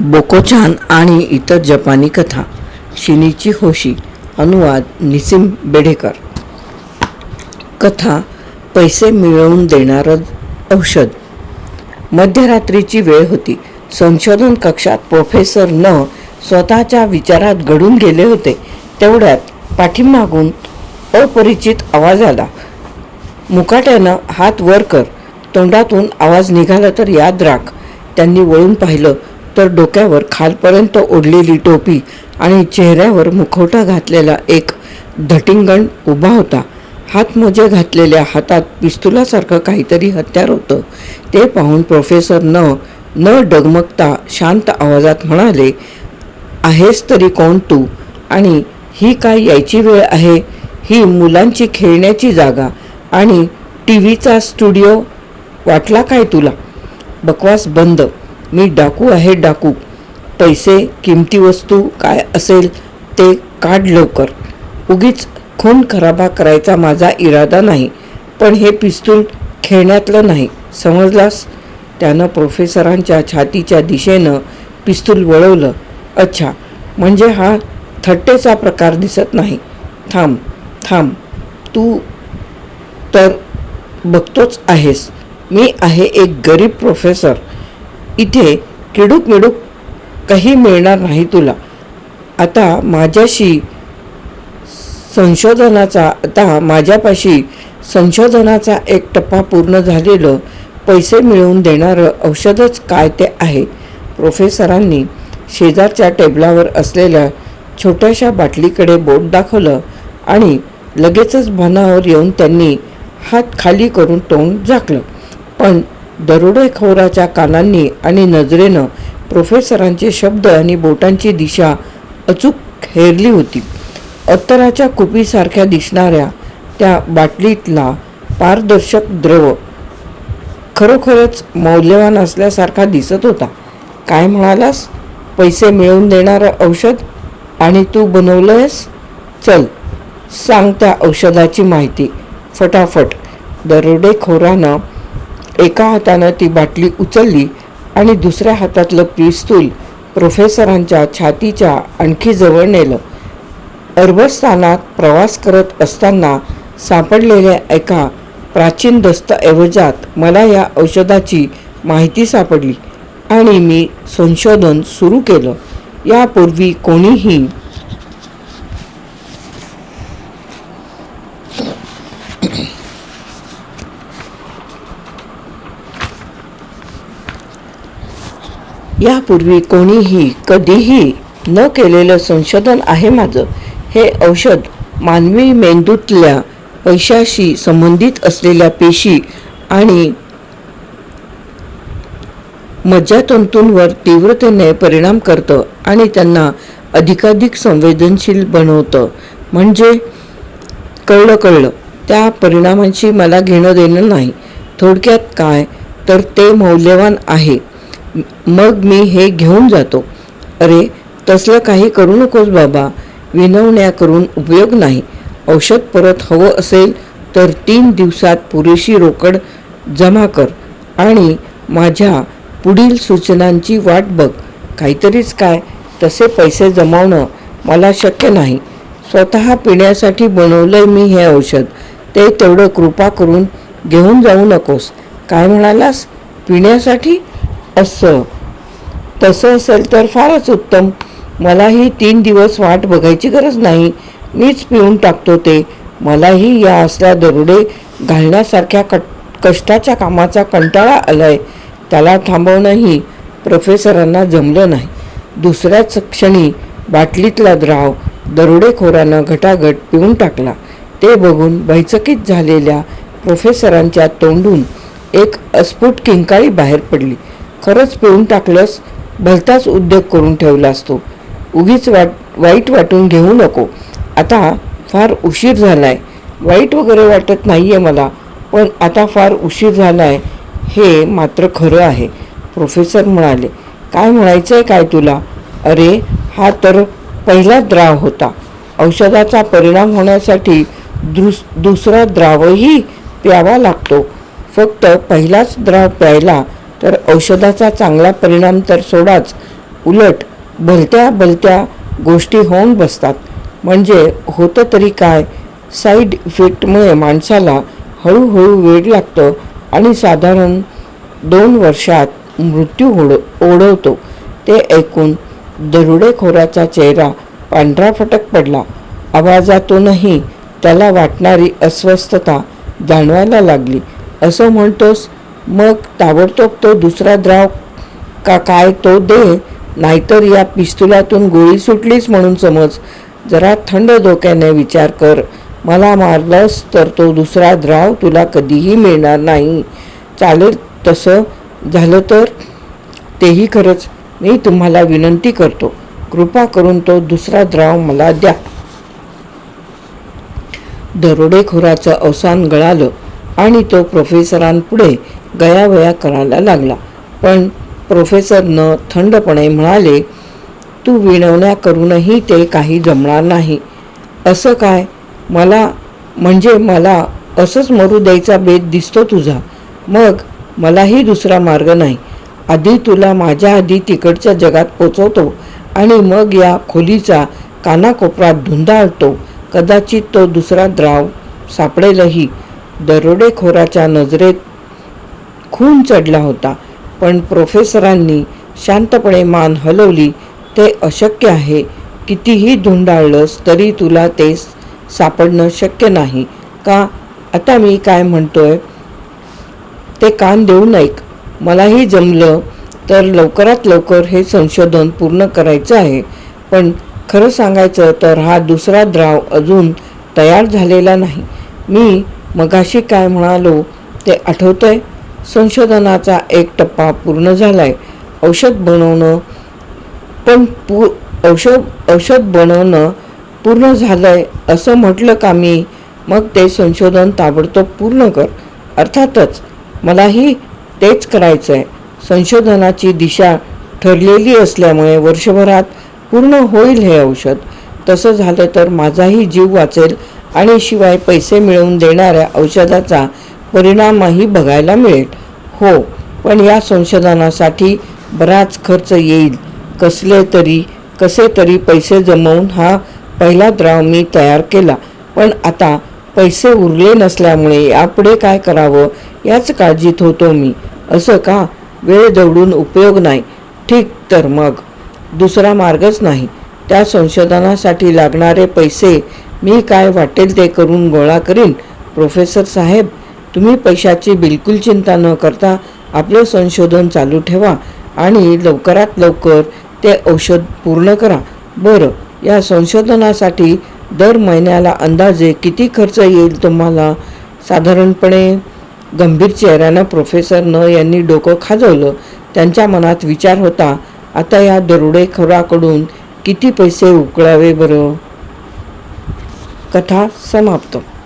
बोकोचान आणि इतर जपानी कथा शिनीची होशी अनुवाद निसिम बेडेकर. कथा पैसे मिळवून देणारं औषध. मध्यरात्रीची वेळ होती. संशोधन कक्षात प्रोफेसर न स्वतःच्या विचारात घडून गेले होते. तेवढ्यात पाठीमागून अपरिचित आवाज आला. मुकाट्यानं हात वर कर. तोंडातून आवाज निघाला तर याद राख. त्यांनी वळून पाहिलं तर डोक्यावर खालपर्यंत ओढलेली टोपी आणि चेहऱ्यावर मुखवटा घातलेला एक धटिंगण उभा होता. हातमोजे घातलेल्या हातात पिस्तुलासारखं काहीतरी हत्यार होतं. ते पाहून प्रोफेसर न न डगमगता शांत आवाजात म्हणाले आहेस तरी कोण तू? आणि ही काय यायची वेळ आहे? ही मुलांची खेळण्याची जागा आणि टी व्हीचा स्टुडिओ वाटला काय तुला? बकवास बंद मी डाकू आहे डाकू. पैसे किमती वस्तू काय असेल ते काढ लवकर. उगीच खून खराबा करायचा माझा इरादा नाही. पण हे पिस्तूल खेळण्यातलं नाही. समजलास? त्यानं प्रोफेसरांच्या छातीच्या दिशेनं पिस्तूल वळवलं. अच्छा म्हणजे हा थट्टेचा प्रकार दिसत नाही. थांब थांब. तू तर बघतोच आहेस. मी आहे एक गरीब प्रोफेसर. इथे किडूक मिडूक काही मिळणार नाही तुला. आता माझ्याशी संशोधनाचा आता माझ्यापाशी संशोधनाचा एक टप्पा पूर्ण झालेलं पैसे मिळवून देणारं औषधच काय ते आहे? प्रोफेसरांनी शेजारच्या टेबलावर असलेल्या छोट्याशा बाटलीकडे बोट दाखवलं आणि लगेचच भानावर येऊन त्यांनी हात खाली करून तोंड झाकलं. पण दरोडेखोराच्या कानांनी आणि नजरेनं प्रोफेसरांचे शब्द आणि बोटांची दिशा अचूक हेरली होती. अत्तराच्या कुपीसारख्या दिसणाऱ्या त्या बाटलीतला पारदर्शक द्रव खरोखरच मौल्यवान असल्यासारखा दिसत होता. काय म्हणालास? पैसे मिळवून देणारं औषध? आणि तू बनवलंयस? चल सांग त्या औषधाची माहिती. फटाफट. दरोडेखोरानं एका हातानं ती बाटली उचलली आणि दुसऱ्या हातातलं पिस्तूल प्रोफेसरांच्या छातीच्या आणखी जवळ नेलं. अरबस्थानात प्रवास करत असताना सापडलेल्या एका प्राचीन दस्तऐवजात मला या औषधाची माहिती सापडली आणि मी संशोधन सुरू केलं. यापूर्वी कोणीही यापूर्वी कोणीही कधीही न केलेलं संशोधन आहे माझं. हे औषध मानवी मेंदूतल्या पैशाशी संबंधित असलेल्या पेशी आणि मज्जातंतूंवर तीव्रतेने परिणाम करतं आणि त्यांना अधिकाधिक संवेदनशील बनवतं. म्हणजे कळलं कळलं त्या परिणामांशी मला घेणं देणं नाही. थोडक्यात काय? तर ते मौल्यवान आहे. मग मी हे घेऊन जातो. अरे तसलं काही करू नकोस बाबा. विनवण्या करून उपयोग नाही. औषध परत हवं असेल तर तीन दिवसात पुरेशी रोकड जमा कर आणि माझ्या पुढील सूचनांची वाट बघ. काहीतरीच काय? तसे पैसे जमावणं मला शक्य नाही. स्वतः पिण्यासाठी बनवलंय मी हे औषध. ते तेवढं कृपा करून घेऊन जाऊ नकोस. काय म्हणालास? पिण्यासाठी? असं. तसं असेल तर फारच उत्तम. मलाही तीन दिवस वाट बघायची गरज नाही. मीच पिऊन टाकतो ते. मलाही या असल्या दरोडे घालण्यासारख्या कट कष्टाच्या कामाचा कंटाळा आलाय. त्याला थांबवणंही प्रोफेसरांना जमलं नाही. दुसऱ्याच क्षणी बाटलीतला द्राव दरोडेखोरानं घटाघट पिऊन टाकला. ते बघून बैचकीत झालेल्या प्रोफेसरांच्या तोंडून एक अस्फुट किंकाळी बाहेर पडली. खरंच पिऊन टाकलंस भलताच उद्योग करून ठेवला असतो उगीच वाट वाईट वाटून घेऊ नको. आता फार उशीर झाला आहे वाईट वगैरे वाटत नाही आहे मला पण आता फार उशीर झाला आहे हे मात्र खरं आहे प्रोफेसर म्हणाले. काय म्हणायचं आहे काय तुला? अरे हा तर पहिला द्राव होता. औषधाचा परिणाम होण्यासाठी दुस दुसरा द्रावही प्यावा लागतो. फक्त पहिलाच द्राव प्यायला तर औषधाचा चांगला परिणाम तर सोडाच उलट भलत्या भलत्या गोष्टी होऊन बसतात. म्हणजे होतं तरी काय? साईड इफेक्टमुळे माणसाला हळूहळू वेळ लागतो आणि साधारण दोन वर्षात मृत्यू ओढ ओढवतो. ते ऐकून दरोडेखोराचा चेहरा पांढरा फटक पडला. आवाजातूनही त्याला वाटणारी अस्वस्थता जाणवायला लागली. असं म्हणतोस? मग ताबडतोब तो दुसरा द्राव का काय तो दे नाहीतर या पिस्तुलातून गोळी सुटलीच म्हणून समज. जरा थंड डोक्याने विचार कर. मला मारलंस तर तो दुसरा द्राव तुला कधीही मिळणार नाही. चालेल तसं झालं तर? तेही खरंच. मी तुम्हाला विनंती करतो. कृपा करून तो दुसरा द्राव मला द्या. दरोडेखोराचं अवसान गळालं. आणि तो प्रोफेसरांपुढे गयावया करायला लागला. पण प्रोफेसरनं थंडपणे म्हणाले तू विनवण्या करूनही ते काही जमणार नाही. असं काय? मला म्हणजे मला असंच मरू द्यायचा बेत दिसतो तुझा. मग मलाही दुसरा मार्ग नाही. आधी तुला माझ्या आधी तिकडच्या जगात पोचवतो आणि मग या खोलीचा कानाकोपरात धुंदाळतो. कदाचित तो दुसरा द्राव सापडेलही. दरोडेखोराच्या नजरेत खून चढला होता पण प्रोफेसरांनी शांतपणे मान हलवली ते अशक्य आहे कितीही धुंडाळलंस तरी तुला ते सापडणं शक्य नाही. का आता मी काय म्हणतोय? ते कान देऊन ऐक. मलाही जमलं तर लवकरात लवकर हे संशोधन पूर्ण करायचं आहे. पण खरं सांगायचं तर हा दुसरा द्राव अजून तयार झालेला नाही. मी मगाशी काय म्हणालो ते आठवतंय? संशोधनाचा एक टप्पा पूर्ण झालाय. औषध बनवणं पण पू औषध औषध बनवणं पूर्ण झालंय असं म्हटलं का मी? मग ते संशोधन ताबडतोब पूर्ण कर. अर्थातच मलाही तेच करायचं आहे संशोधनाची दिशा ठरलेली असल्यामुळे वर्षभरात पूर्ण होईल हे औषध. तसं झालं तर माझाही जीव वाचेल आणि शिवाय पैसे मिळवून देणाऱ्या औषधाचा परिणामही बघायला मिळेल. हो पण या संशोधनासाठी बराच खर्च येईल. कसले तरी कसे तरी पैसे जमवून हा पहिला द्राव मी तयार केला. पण आता पैसे उरले नसल्यामुळे यापुढे काय करावं याच काळजीत होतो मी. असं का? वेळ दवडून उपयोग नाही. ठीक तर मग? दुसरा मार्गच नाही. त्या संशोधनासाठी लागणारे पैसे मी काय वाटेल ते करून गोळा करीन. प्रोफेसर साहेब तुम्ही पैशाची बिलकुल चिंता न करता आपलं संशोधन चालू ठेवा आणि लवकरात लवकर ते औषध पूर्ण करा. बरं या संशोधनासाठी दर महिन्याला अंदाजे किती खर्च येईल तुम्हाला? साधारणपणे गंभीर चेहऱ्यानं प्रोफेसर न यांनी डोकं खाजवलं. त्यांच्या मनात विचार होता आता या दरोडेखोराकडून किती पैसे उकळावे बरं? कथा समाप्त.